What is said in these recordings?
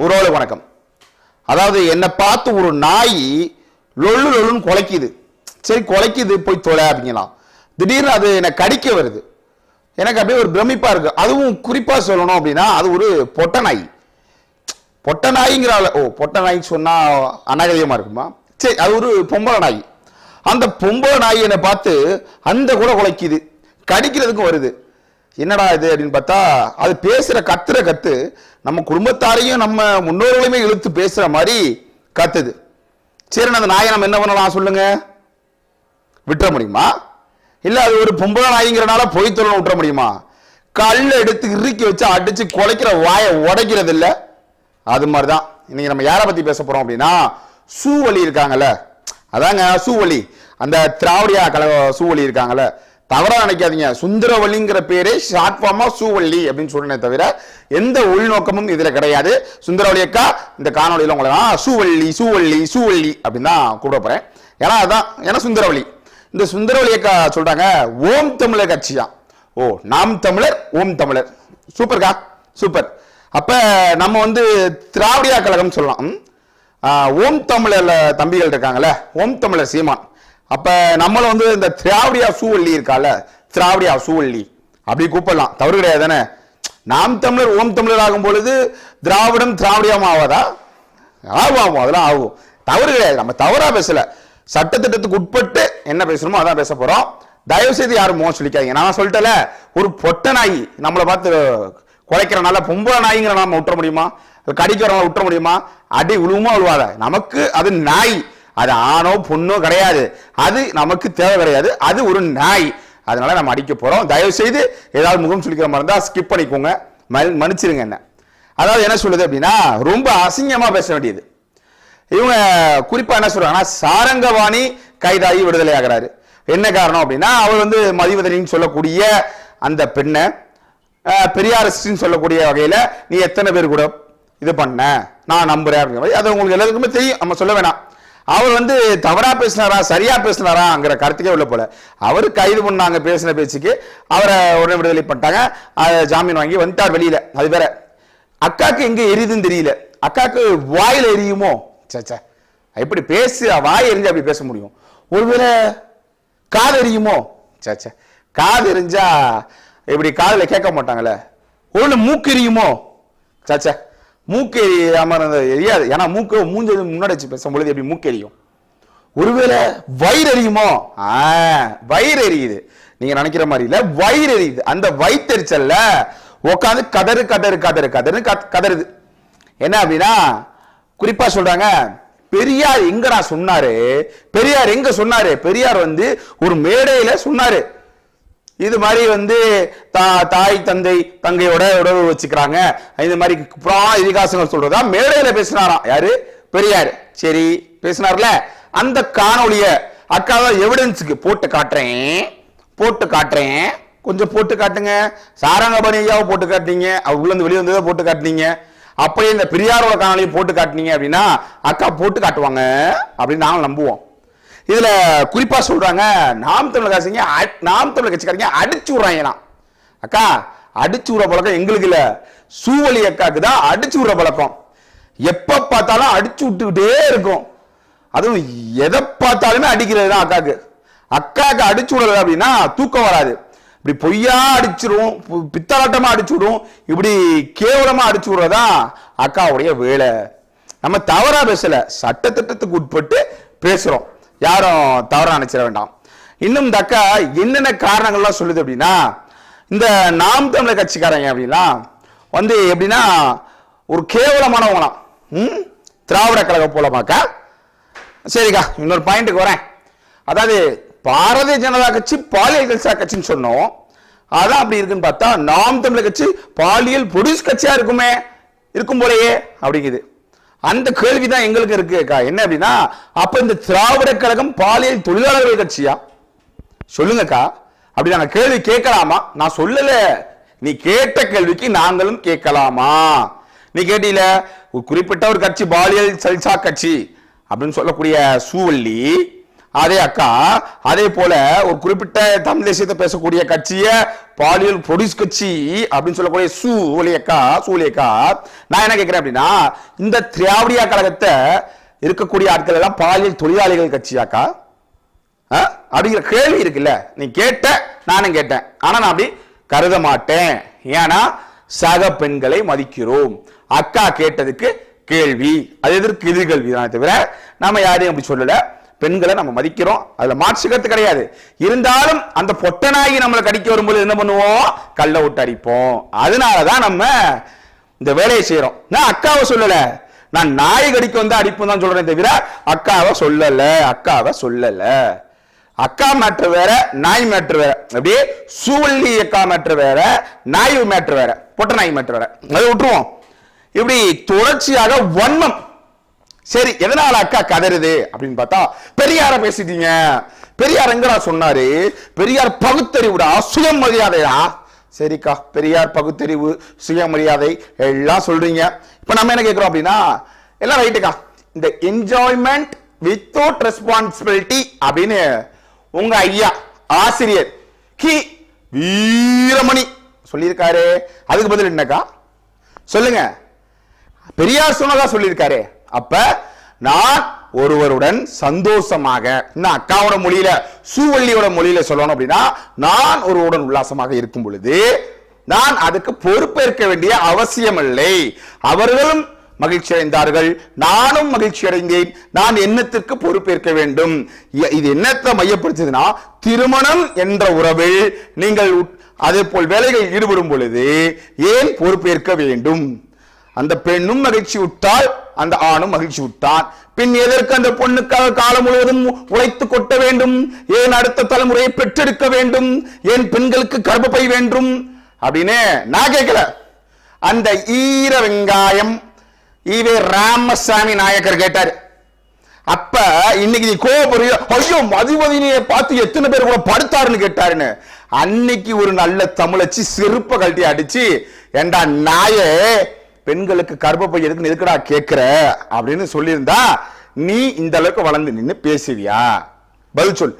உறவுல வணக்கம். அதாவது என்னை பார்த்து ஒரு நாய் லொள்ளு லொல்லுன்னு குலைக்குது. சரி குலைக்குது போய் தொலை அப்படிங்கலாம். திடீர்னு அது என்னை கடிக்க வருது. எனக்கு அப்படியே ஒரு பிரமிப்பாக இருக்குது அதுவும் குறிப்பாக சொல்லணும் அப்படின்னா அது ஒரு பொட்டை நாய். பொட்டை நாய்ங்கிற ஓ பொட்டை நாய் சொன்னால் அநாகரிகமா இருக்குமா? சரி அது ஒரு பொம்பளை நாய். அந்த பொம்பளை நாய் என்னை பார்த்து அந்த கூட குலைக்குது. கடிக்கிறதுக்கும் வருது. என்னடா இது அப்படின்னு பார்த்தா அது பேசுகிற கத்துற கத்து நம்ம குடும்பத்தாரையும் நம்ம முன்னோர்களையுமே இழுத்து பேசுகிற மாதிரி கத்துது. சரி அந்த நாயை நம்ம என்ன பண்ணலாம் சொல்லுங்க? விட்டுற முடியுமா? இல்லை அது ஒரு பொம்பளை நாய்ங்கிறனால பொய் தொழில் விட்டுற முடியுமா? கல் எடுத்து இறுக்கி வச்சு அடித்து குலைக்கிற வாயை உடைக்கிறது இல்லை. அது மாதிரிதான். இன்னைக்கு நம்ம யாரை பற்றி பேச போகிறோம் அப்படின்னா சூவலி இருக்காங்கல்ல. அதாங்க சூவலி. அந்த திராவிடியா கல சூவலி இருக்காங்கல்ல. தவறாக நினைக்காதீங்க. சுந்தரவல்லிங்கிற பேரே ஷார்ட் ஃபார்மாக சூவள்ளி அப்படின்னு சொல்லணும் தவிர எந்த உள்நோக்கமும் இதில் கிடையாது. சுந்தரவல்லி அக்கா இந்த காணொலியில் உங்களை நான் சூவள்ளி சூவள்ளி சூவள்ளி அப்படின்னு தான் கூப்பிட போகிறேன் ஏன்னா அதான் ஏன்னா சுந்தரவல்லி. இந்த சுந்தரவல்லி அக்கா சொல்கிறாங்க ஓம் தமிழர் கட்சியா? ஓ நாம் தமிழர் ஓம் தமிழர். சூப்பர்க்கா சூப்பர். அப்போ நம்ம வந்து திராவிடியா கழகம் சொல்லலாம். ஓம் தமிழர் தம்பிகள் இருக்காங்கல்ல ஓம் தமிழர் சீமான். அப்ப நம்மள வந்து இந்த திராவிடியா சூவள்ளி இருக்கால திராவிடியா சூவள்ளி அப்படி கூப்பிடலாம். தவறு கிடையாது தானே? நாம் தமிழர் ஓம் தமிழர் ஆகும் பொழுது திராவிடம் திராவிடியம் ஆவாதா? ஆகும் ஆகும் அதெல்லாம் ஆகும். தவறு கிடையாது நம்ம தவறா பேசல. சட்டத்திட்டத்துக்கு உட்பட்டு என்ன பேசணுமோ அதான் பேச போகிறோம் தயவு செய்து யாரும் மோகம் சொல்லிக்காதீங்க. நான் சொல்லிட்டல ஒரு பொட்ட நாய் நம்மளை பார்த்து குலைக்கிறனால பொம்பளை நாய்ங்கிற நாம விட்டுற முடியுமா? கடிக்கிறவங்க விட்டுற முடியுமா? அடி உழுவுமா உழுவாத. நமக்கு அது நாய். அது ஆணோ பொண்ணோ கிடையாது. அது நமக்கு தேவை கிடையாது. அது ஒரு நாய். அதனால நம்ம அடிக்க போறோம். தயவு செய்து ஏதாவது முகம் சுளிக்கிற மாதிரி இருந்தால் ஸ்கிப் பண்ணிக்கோங்க. மன்னிச்சிருங்க என்ன. அதாவது என்ன சொல்லுது அப்படின்னா ரொம்ப அசிங்கமா பேச வேண்டியது. இவங்க குறிப்பா என்ன சொல்றாங்கன்னா சாரங்கவாணி கைதாகி விடுதலை ஆகிறாரு என்ன காரணம் அப்படின்னா அவர் வந்து மதிவதனின்னு சொல்லக்கூடிய அந்த பெண்ணை அஹ், சொல்லக்கூடிய வகையில நீ எத்தனை பேர் கூட இது பண்ண? நான் நம்புறேன் அப்படிங்கிற மாதிரி. அது உங்களுக்கு எல்லாருக்குமே தெரியும். நம்ம சொல்ல வேணாம். அவர் வந்து தவறா பேசினாரா சரியா பேசினாராங்கிற கருத்துக்கே உள்ள போல. அவர் கைது பண்ணாங்க பேசின பேச்சுக்கு. அவரை உடனே விடுதலை பண்ணிட்டாங்க. ஜாமீன் வாங்கி வந்துட்டார் வெளியில. அது வேற. அக்காக்கு எங்க எரியுதுன்னு தெரியல. அக்காக்கு வாயில் எரியுமோ? ச்சே, ச்சே. எப்படி பேசு வாய் எரிஞ்சு அப்படி பேச முடியும். ஒருவேளை காது எரியுமோ? ச்சே, காது எரிஞ்சா இப்படி காதில் கேட்க மாட்டாங்கல்ல ஒருவேளை மூக்கு எரியுமோ? சச்சா ச்சே. மூக்கு இருந்தது. எரியாது. ஏன்னா மூக்கு மூஞ்சது முன்னாடி வச்சு பேசும்பொழுது எப்படி மூக்கு எரியும்? ஒருவேளை வயிறு எரியுமோ? ஆ, வயிறு எரியுது. நீங்க நினைக்கிற மாதிரி இல்ல. வயிறு எரியுது. அந்த வயிற்றெரிச்சல்ல உட்காந்து கதறு கதறு கதறு கதறு கத்- கதறுது. என்ன அப்படின்னா குறிப்பா சொல்றாங்க பெரியார் எங்கடா சொன்னாரு? பெரியார் எங்க சொன்னாரு? பெரியார் வந்து ஒரு மேடையில சொன்னாரு. இது மாதிரி வந்து தா- தாய் தந்தை தங்கையோட உறவு வச்சுக்கிறாங்க. இந்த மாதிரி புறா இதிகாசங்கள் சொல்றதா மேடையில் பேசினாராம். யாரு? பெரியார். சரி பேசினார்ல. அந்த காணொளிய அக்கா எவிடன்ஸுக்கு போட்டு காட்டுறேன். போட்டு காட்டுறேன். கொஞ்சம் போட்டு காட்டுங்க. சாரங்கபாணி ஐயாவை போட்டு காட்டினீங்க. அவர் உள்ளே வெளியே வந்ததை போட்டு காட்டுனீங்க. அப்படியே இந்த பெரியாரோட காணொலியை போட்டு காட்டுனீங்க அப்படின்னா அக்கா போட்டு காட்டுவாங்க அப்படின்னு நாங்கள் நம்புவோம். இதுல குறிப்பா சொல்றாங்க நாம் தமிழர் கட்சிங்க நாம் தமிழர் கட்சிக்காரங்க அடிச்சு விடுறாங்களாம். அக்கா அடிச்சு விடுற பழக்கம் எங்களுக்கு இல்ல. சூவலி அக்காக்கு தான் அடிச்சு விடுற பழக்கம். எப்ப பார்த்தாலும் அடிச்சு விட்டுக்கிட்டே இருக்கும். அதுவும் எதை பார்த்தாலுமே அடிக்கிறது தான் அக்காக்கு. அக்காக்கு அடிச்சு விடல அப்படின்னா தூக்கம் வராது. இப்படி பொய்யா அடிச்சிடும் பு- பித்தலாட்டமா அடிச்சு விடும் இப்படி கேவலமா அடிச்சு விடுறதா அக்காவுடைய வேலை. நம்ம தவறா பேசல சட்டத்திட்டத்துக்கு உட்பட்டு பேசுறோம். யாரும் தவறாக நினைச்சிட வேண்டாம். இன்னும் இந்த என்னென்ன காரணங்கள்லாம் சொல்லுது அப்படின்னா இந்த நாம் தமிழர் கட்சிக்காரங்க அப்படின்னா வந்து எப்படின்னா ஒரு கேவலமானவங்களாம். ம்? திராவிட கழகம் போலமாக்கா. சரிக்கா இன்னொரு பாயிண்ட்டுக்கு வரேன். அதாவது பாரதிய ஜனதா கட்சி பாலியல் கல்சா கட்சின்னு சொன்னோம். அதான் அப்படி இருக்குன்னு பார்த்தா நாம் தமிழர் கட்சி பாலியல் பொடிஸ் கட்சியாக இருக்குமே இருக்கும் போலயே அப்படிங்குது. அந்த கேள்வி தான் எங்களுக்கு இருக்கு அக்கா. என்ன அப்படின்னா அப்ப இந்த திராவிட கழகம் பாலியல் தொழிலாளர்கள் கட்சியா? சொல்லுங்கக்கா. அப்படி நாங்க கேள்வி கேட்கலாமா? நான் சொல்லல. நீ கேட்ட கேள்விக்கு நாங்களும் கேட்கலாமா? நீ கேட்டீல குறிப்பிட்ட ஒரு கட்சி பாலியல் சல்சா கட்சி அப்படின்னு சொல்லக்கூடிய சூவல்லி அதே அக்கா அதே போல ஒரு குறிப்பிட்ட தமிழ் தேசியத்தை பேசக்கூடிய கட்சிய பாலியல் ப்ரொடியூஸ் கட்சி அப்படின்னு சொல்லக்கூடிய சூலி அக்கா அக்கா நான் என்ன கேட்கிறேன் அப்படின்னா இந்த திராவிடியா கழகத்தை இருக்கக்கூடிய ஆட்கள் எல்லாம் பாலியல் தொழிலாளிகள் கட்சியாக்கா ஆ? அப்படிங்கிற கேள்வி இருக்குல்ல. நீ கேட்ட நானும் கேட்டேன். ஆனா நான் அப்படி கருத மாட்டேன். ஏன்னா சக பெண்களை மதிக்கிறோம். அக்கா கேட்டதுக்கு கேள்வி. அது எதற்கு எதிர்கல்வி தானே தவிர நம்ம யாரையும் அப்படி சொல்லலை. பெண்களை நம்ம மதிக்கிறோம். அதுல மாற்றுக்கிறது கிடையாது. இருந்தாலும் அந்த பொட்டனாகி நம்மளை கடிக்க வரும்போது என்ன பண்ணுவோம்? கல்ல விட்டு அடிப்போம். அதனாலதான் நம்ம இந்த வேலையை செய்யறோம் நான் அக்காவை சொல்லல. நான் நாய் கடிக்க வந்து அடிப்போம் தான் சொல்றேன் தவிர அக்காவை சொல்லல. அக்காவை சொல்லல. அக்கா மேட்ரு வேற நாய் மேட்ரு வேற. அப்படியே சூவல்லி அக்கா மேட்ரு வேற நாய் மேட்ரு வேற. பொட்ட நாய் மேட்ரு வேற. அதை விட்டுருவோம். இப்படி தொடர்ச்சியாக வன்மம். சரி எதனால அக்கா கதறுது அப்படின்னு பார்த்தா பெரியார பேசிட்டீங்க. பெரியார் எங்கடா சொன்னாரு? பெரியார் பகுத்தறிவுடா சுயமரியாதையா சரிக்கா பெரியார் பகுத்தறிவு சுயமரியாதை எல்லாம் சொல்றீங்க. இப்ப நம்ம என்ன கேட்கிறோம் அப்படின்னா எல்லாம் ரைட்டுக்கா இந்த என்ஜாய்மெண்ட் வித்தவுட் ரெஸ்பான்சிபிலிட்டி அப்படின்னு உங்க ஐயா ஆசிரியர் கி. வீரமணி சொல்லியிருக்காரு. அதுக்கு பதில் என்னக்கா? சொல்லுங்க. பெரியார் சொன்னதா சொல்லியிருக்காரு. அப்ப நான் ஒருவருடன் சந்தோஷமாக இன்னும் அக்காவோட மொழியில சூவள்ளியோட மொழியில சொல்லணும் அப்படின்னா நான் ஒருவருடன் உல்லாசமாக இருக்கும் பொழுது நான் அதுக்கு பொறுப்பேற்க வேண்டிய அவசியம் இல்லை அவர்களும் மகிழ்ச்சி அடைந்தார்கள் நானும் மகிழ்ச்சி அடைந்தேன் நான் எண்ணத்திற்கு பொறுப்பேற்க வேண்டும்? இது என்னத்தை மையப்படுத்துதுன்னா திருமணம் என்ற உறவில் நீங்கள் அதே போல் வேலைகளில் ஈடுபடும் பொழுது ஏன் பொறுப்பேற்க வேண்டும்? அந்த பெண்ணும் மகிழ்ச்சி விட்டால் அந்த ஆணும் மகிழ்ச்சி விட்டான். பின் எதற்கு அந்த பொண்ணுக்காக காலம் முழுவதும் உழைத்து கொட்ட வேண்டும்? ஏன் அடுத்த தலைமுறையை பெற்றெடுக்க வேண்டும்? ஏன் பெண்களுக்கு கர்ப்பப்பை வேண்டும்? அப்படின்னு நான் கேட்கல. அந்த ஈர வெங்காயம் ஈவே ராமசாமி நாயக்கர் கேட்டாரு. அப்ப இன்னைக்கு நீ கோபப்படுறிய ஐயோ மதுவதினியை பார்த்து எத்தனை பேர் கூட படுத்தாருன்னு கேட்டாருன்னு. அன்னைக்கு ஒரு நல்ல தமிழச்சி செருப்ப கழட்டி அடிச்சு ஏண்டா நாயே பெண்களுக்கு கர்ப்பப்பை எதுக்குன்னு எதுக்குடா கேட்குற அப்படின்னு சொல்லியிருந்தா நீ இந்த அளவுக்கு வளர்ந்து நின்று பேசுவியா? பதில் சொல்.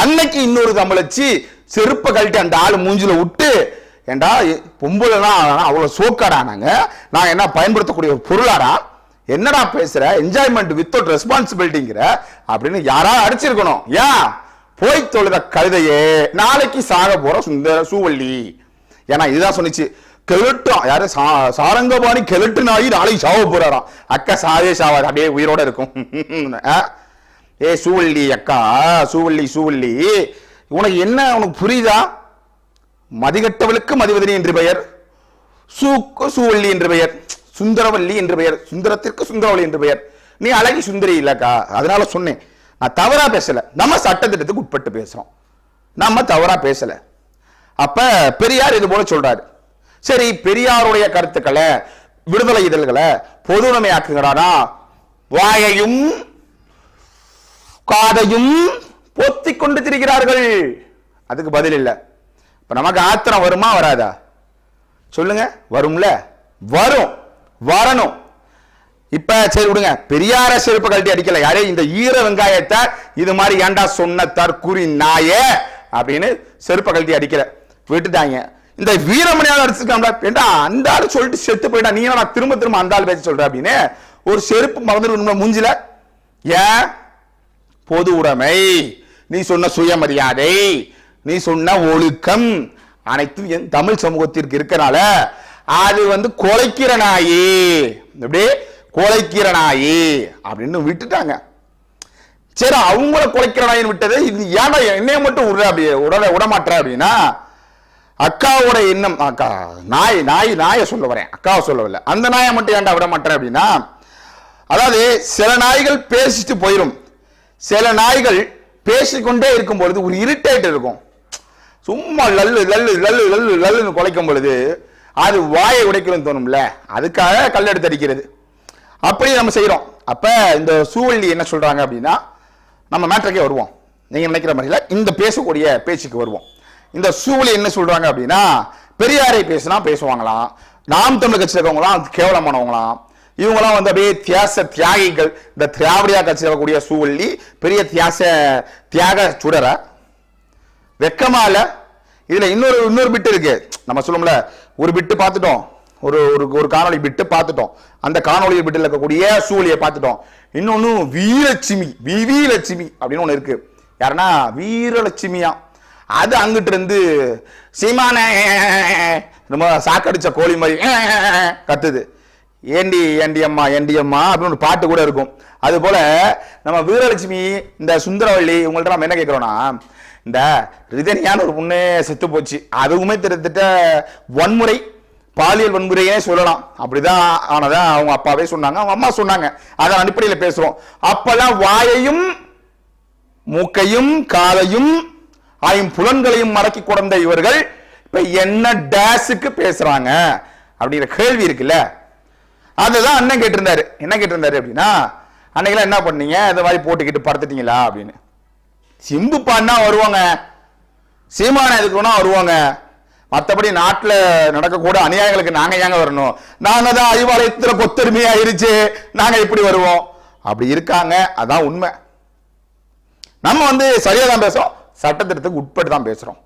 அன்னைக்கு இன்னொரு தமிழச்சி செருப்பை கழட்டி அந்த ஆள் மூஞ்சில விட்டு ஏண்டா பொம்பளைனா அவ்வளோ சோக்காடா நாங்க? நான் என்ன பயன்படுத்தக்கூடிய ஒரு பொருளாடா? என்னடா பேசுகிற என்ஜாய்மெண்ட் வித்தவுட் ரெஸ்பான்சிபிலிட்டிங்கிற அப்படின்னு யாரா அடிச்சிருக்கணும். ஏன் போய் தொழுத கழுதையே நாளைக்கு சாக போகிற சுந்தர சூவள்ளி ஏன்னா இதுதான் சொன்னிச்சு. கெளுட்டும் யாரு? சா- சாரங்கபாணி கெளுட்டு நாயி நாளைக்கு சாவ போறாராம். அக்கா சாவே சாவாது. அப்படியே உயிரோட இருக்கும். ஆ? ஏ சூவள்ளி அக்கா சூவள்ளி சூவள்ளி. உனக்கு என்ன? உனக்கு புரியுதா? மதிகட்டவளுக்கு மதிவதனி என்று பெயர். சூக்கு சூவள்ளி என்று பெயர். சுந்தரவல்லி என்று பெயர். சுந்தரத்திற்கு சுந்தரவல்லி என்று பெயர். நீ அழகி சுந்தரி இல்லக்கா. அதனால சொன்னேன். நான் தவறா பேசல. நம்ம சட்டத்திட்டத்துக்கு உட்பட்டு பேசுறோம். நம்ம தவறா பேசல. அப்ப பெரியார் இது போல சொல்றாரு. சரி பெரியாருடைய கருத்துக்களை விடுதலை இதழ்களை பொதுவுடைமையாக்குங்கிறானா வாயையும் காதையும் பொத்தி கொண்டு திரிகிறார்கள். அதுக்கு பதில் இல்லை. இப்ப நமக்கு ஆத்திரம் வருமா வராதா? சொல்லுங்க வரும்ல. வரும் வரணும். இப்ப சரி விடுங்க. பெரியார செருப்பு கழட்டி அடிக்கல. யாரே இந்த ஈர வெங்காயத்தை இது மாதிரி ஏன்டா சொன்ன தற்குறி நாயே அப்படின்னு செருப்பை கழட்டி அடிக்கல. விட்டுட்டாங்க. இந்த வீரமணியால் அடிச்சிருக்காங்களா ஏண்டா அந்த ஆள் சொல்லிட்டு செத்து போயிட்டா? நீ நான் திரும்ப திரும்ப அந்த ஆள் பேச சொல்ற அப்படின்னு ஒரு செருப்பு மறந்துட்டு மூஞ்சில ஏன் பொது உடைமை. நீ சொன்ன சுயமரியாதை. நீ சொன்ன ஒழுக்கம். அனைத்தும் என் தமிழ் சமூகத்திற்கு இருக்கனால அது வந்து கொலைக்கிற நாயி. அப்படியே கொலைக்கிற நாயி. அப்படின்னு விட்டுட்டாங்க. சரி அவங்கள கொலைக்கிற நாயின்னு விட்டது இது ஏன்டா என்னைய மட்டும் விடுற அப்படி உட விடமாட்டுற அப்படின்னா அக்காவோட எண்ணம் அக்கா நாய் நாய் நாயை சொல்ல வரேன். அக்காவை சொல்லவில்லை அந்த நாயை மட்டும் ஏன்டா விட மாட்டேன் அப்படின்னா அதாவது சில நாய்கள் பேசிட்டு போயிடும் சில நாய்கள் பேசிக்கொண்டே இருக்கும் பொழுது ஒரு இரிட்டேட் இருக்கும். சும்மா லல்லு லல்லு லல்லு லல்லு லல்லுன்னு குலைக்கும் பொழுது அது வாயை உடைக்கணும்னு தோணும்ல. அதுக்காக கல் எடுத்து அடிக்கிறது. அப்படி நம்ம செய்கிறோம் அப்போ இந்த சூழலி என்ன சொல்கிறாங்க அப்படின்னா நம்ம மேட்ருக்கே வருவோம். நீங்கள் நினைக்கிற மாதிரில இந்த பேசக்கூடிய பேச்சுக்கு வருவோம். இந்த சூழலை என்ன சொல்றாங்க அப்படின்னா பெரியாரை பேசினா பேசுவாங்களாம். நாம் தமிழ் கட்சியில் இருக்கவங்களாம் கேவலமானவங்களாம். இவங்கெல்லாம் வந்து அப்படியே தியாச தியாகிகள். இந்த திராவிடியா கட்சியில் இருக்கக்கூடிய சூழலி பெரிய தியாச தியாக சுடரா. வெக்கமா இல்லை இதுல இன்னொரு இன்னொரு பிட்டு இருக்கு. நம்ம சொல்லும்ல ஒரு பிட்டு பார்த்துட்டோம். ஒரு ஒரு ஒரு காணொளி பிட்டு பார்த்துட்டோம். அந்த காணொளி பிட்டில் இருக்கக்கூடிய சூழியை பார்த்துட்டோம். இன்னொன்னு வீரலட்சுமி விவிலட்சுமி அப்படின்னு ஒன்று இருக்கு. யாருன்னா வீரலட்சுமியா அது அங்கிட்டு இருந்து சீமான நம்ம சாக்கடிச்ச கோழி மாதிரி கத்துது. ஏண்டி ஏண்டி அம்மா ஏண்டி அம்மா அப்படின்னு ஒரு பாட்டு கூட இருக்கும். அது போல நம்ம வீரலட்சுமி இந்த சுந்தரவள்ளி உங்கள்ட்ட நம்ம என்ன கேட்கிறோம்னா இந்த ரிதனியான ஒரு பொண்ணு செத்து போச்சு. அதுவுமே திருத்திட்ட வன்முறை பாலியல் வன்முறையே சொல்லலாம். அப்படிதான் ஆனதான் அவங்க அப்பாவே சொன்னாங்க. அவங்க அம்மா சொன்னாங்க. அதன் அடிப்படையில் பேசுறோம். அப்பெல்லாம் வாயையும் மூக்கையும் காலையும் ஆயும் புலன்களையும் மடக்கி கொண்ட இவர்கள் இப்ப என்ன டேஸுக்கு பேசுறாங்க அப்படிங்கிற கேள்வி இருக்குல்ல. அதுதான் அண்ணன் கேட்டிருந்தாரு. என்ன கேட்டிருந்தாரு அப்படின்னா அன்னைக்கெல்லாம் என்ன பண்ணீங்க? இந்த மாதிரி போட்டுக்கிட்டு படுத்துட்டீங்களா? அப்படின்னு. சிம்பு பாடினா வருவாங்க. சீமான எதுக்கு வருவாங்க. மற்றபடி நாட்டில் நடக்கக்கூட அநியாயங்களுக்கு நாங்கள் ஏங்க வரணும்? நாங்கள் தான் அறிவாலயத்தில் கொத்தருமையாக ஆயிருச்சு நாங்கள் இப்படி வருவோம். அப்படி இருக்காங்க. அதான் உண்மை. நம்ம வந்து சரியாக தான் பேசுகிறோம் சட்டத்திட்டத்துக்கு உட்பட்டு தான் பேசுறோம்.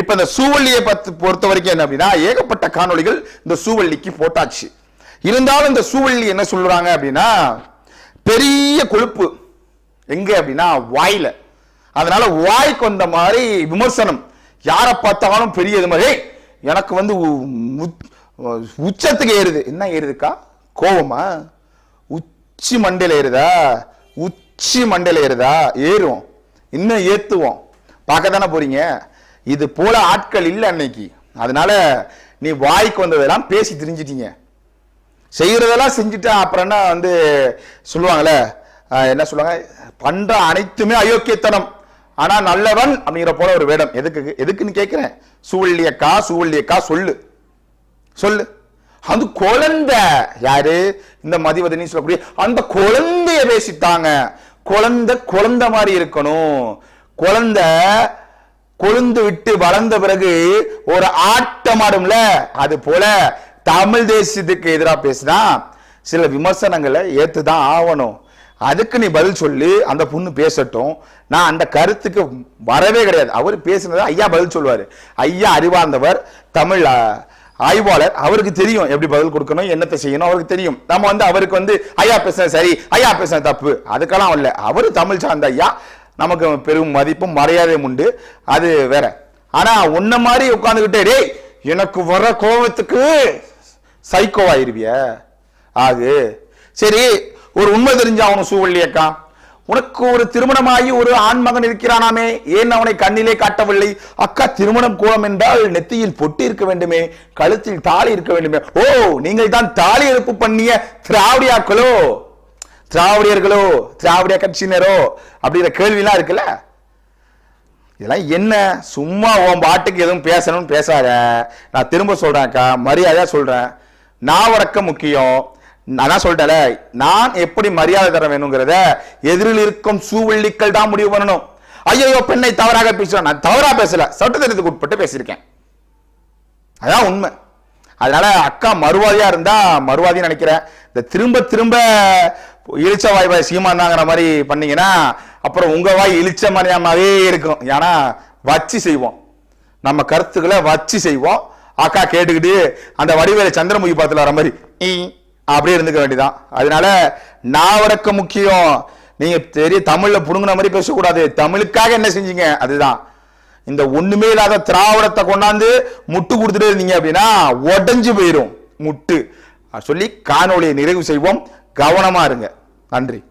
இப்ப இந்த சூவள்ளியை பத்து பொறுத்த வரைக்கும் என்ன அப்படின்னா ஏகப்பட்ட காணொளிகள் இந்த சூவள்ளிக்கு போட்டாச்சு. இருந்தாலும் இந்த சூவள்ளி என்ன சொல்றாங்க அப்படின்னா பெரிய கொழுப்பு. எங்க அப்படின்னா வாயில. அதனால வாய்க்கு வந்த மாதிரி விமர்சனம். யாரை பார்த்தாலும் பெரிய இது மாதிரி எனக்கு வந்து உச்சத்துக்கு ஏறுது. என்ன ஏறுதுக்கா? கோவமா? உச்சி மண்டையில் ஏறுதா? உச்சி மண்டையில் ஏறுதா? ஏறும் இன்னும் ஏத்துவோம். பார்க்க தானே போறீங்க? இது போல ஆட்கள் இல்லை அன்னைக்கு. அதனால நீ வாய்க்கு வந்ததெல்லாம் பேசி தெரிஞ்சிட்டீங்க. செய்யறதெல்லாம் செஞ்சுட்டா அப்புறம் என்ன வந்து சொல்லுவாங்கல்ல? என்ன சொல்லுவாங்க? பண்ற அனைத்துமே அயோக்கியத்தனம். ஆனா நல்லவன் அப்படிங்கிற போல ஒரு வேடம். எதுக்கு எதுக்குன்னு கேட்கிறேன் சூழ்லியக்கா சூழ்லியக்கா சொல்லு. சொல்லு. அந்த குழந்தை. யாரு? இந்த மதிவதனி சொல்லக்கூடிய அந்த குழந்தைய பேசிட்டாங்க குழந்தை குழந்தை மாதிரி இருக்கணும். குழந்தை கொழுந்து விட்டு வளர்ந்த பிறகு ஒரு ஆட்டமாடும்ல அது போல தமிழ் தேசியத்துக்கு எதிராக பேசினா சில விமர்சனங்களை ஏத்துதான் ஆகணும். அதுக்கு நீ பதில் சொல்லி அந்த பொண்ணு பேசட்டும். நான் அந்த கருத்துக்கு வரவே கிடையாது. அவர் பேசினதை ஐயா பதில் சொல்லுவார். ஐயா அறிவார்ந்தவர் தமிழ் ஆய்வாளர். அவருக்கு தெரியும் எப்படி பதில் கொடுக்கணும் என்னத்தை செய்யணும் அவருக்கு தெரியும். நம்ம வந்து அவருக்கு வந்து ஐயா பேசுனது சரி ஐயா பேசுனது தப்பு. அதுக்கெல்லாம் இல்லை. அவரு தமிழ் சார்ந்த ஐயா. நமக்கு பெரும் மதிப்பும் மரியாதையும் உண்டு. அது வேற. ஆனா உன்ன மாதிரி உட்காந்துக்கிட்டே டேய் எனக்கு வர கோபத்துக்கு சைக்கோ ஆயிருவிய. ஆகு. சரி ஒரு உண்மை தெரிஞ்ச அவனு சூழலியக்கா உனக்கு ஒரு திருமணமாகி ஒரு ஆண் மகன் இருக்கிறானாமே. ஏன் அவனை கண்ணிலே காட்டவில்லை? அக்கா திருமணம் கோலம் என்றால் நெத்தியில் பொட்டி இருக்க வேண்டுமே. கழுத்தில் தாலி இருக்க வேண்டுமே. ஓ நீங்கள் தான் தாலி எழுப்பு பண்ணிய திராவிடியாக்களோ? திராவிடியர்களோ திராவிட கட்சியினரோ அப்படிங்கிற கேள்விலாம் இருக்குல்ல? இதெல்லாம் என்ன? சும்மா உன் பாட்டுக்கு எதுவும் பேசணும்னு பேசாத. நான் திரும்ப சொல்கிறேன்க்கா மரியாதையாக சொல்கிறேன் நான் நாவடக்கம் முக்கியம். நான் சொல்லிட்டேன்ல நான் எப்படி மரியாதை தர வேணுங்கிறத எதிரில் இருக்கும் சூவள்ளிக்கள் தான் முடிவு பண்ணணும். ஐயோ பெண்ணை தவறாக பேசுறேன். நான் தவறாக பேசல. சட்டத்திட்டத்துக்கு உட்பட்டு பேசியிருக்கேன். அதான் உண்மை. அதனால அக்கா மறுவாதியா இருந்தா மறுவாதின்னு நினைக்கிறேன். இந்த திரும்ப திரும்ப இழிச்ச வாய் வாய் சீமானாங்கிற மாதிரி பண்ணீங்கன்னா அப்புறம் உங்கள் வாய் இழிச்ச மணியாமாவே இருக்கும். ஏன்னா வச்சு செய்வோம். நம்ம கருத்துக்களை வச்சு செய்வோம். அக்கா கேட்டுக்கிட்டு அந்த வடிவேல சந்திரமுகி பாத்துல வர மாதிரி அப்படியே இருந்துக்க வேண்டியதான் அதனால நாவடக்க முக்கியம். நீங்கள் தெரிய தமிழில் புடுங்கின மாதிரி பேசக்கூடாது. தமிழுக்காக என்ன செஞ்சீங்க? அதுதான். இந்த ஒண்ணுமே இல்லாத திராவிடத்தை கொண்டாந்து முட்டு கொடுத்துட்டு இருந்தீங்க அப்படின்னா உடஞ்சு போயிடும் முட்டு. சொல்லி காணொளியை நிறைவு செய்வோம். கவனமா இருங்க. நன்றி.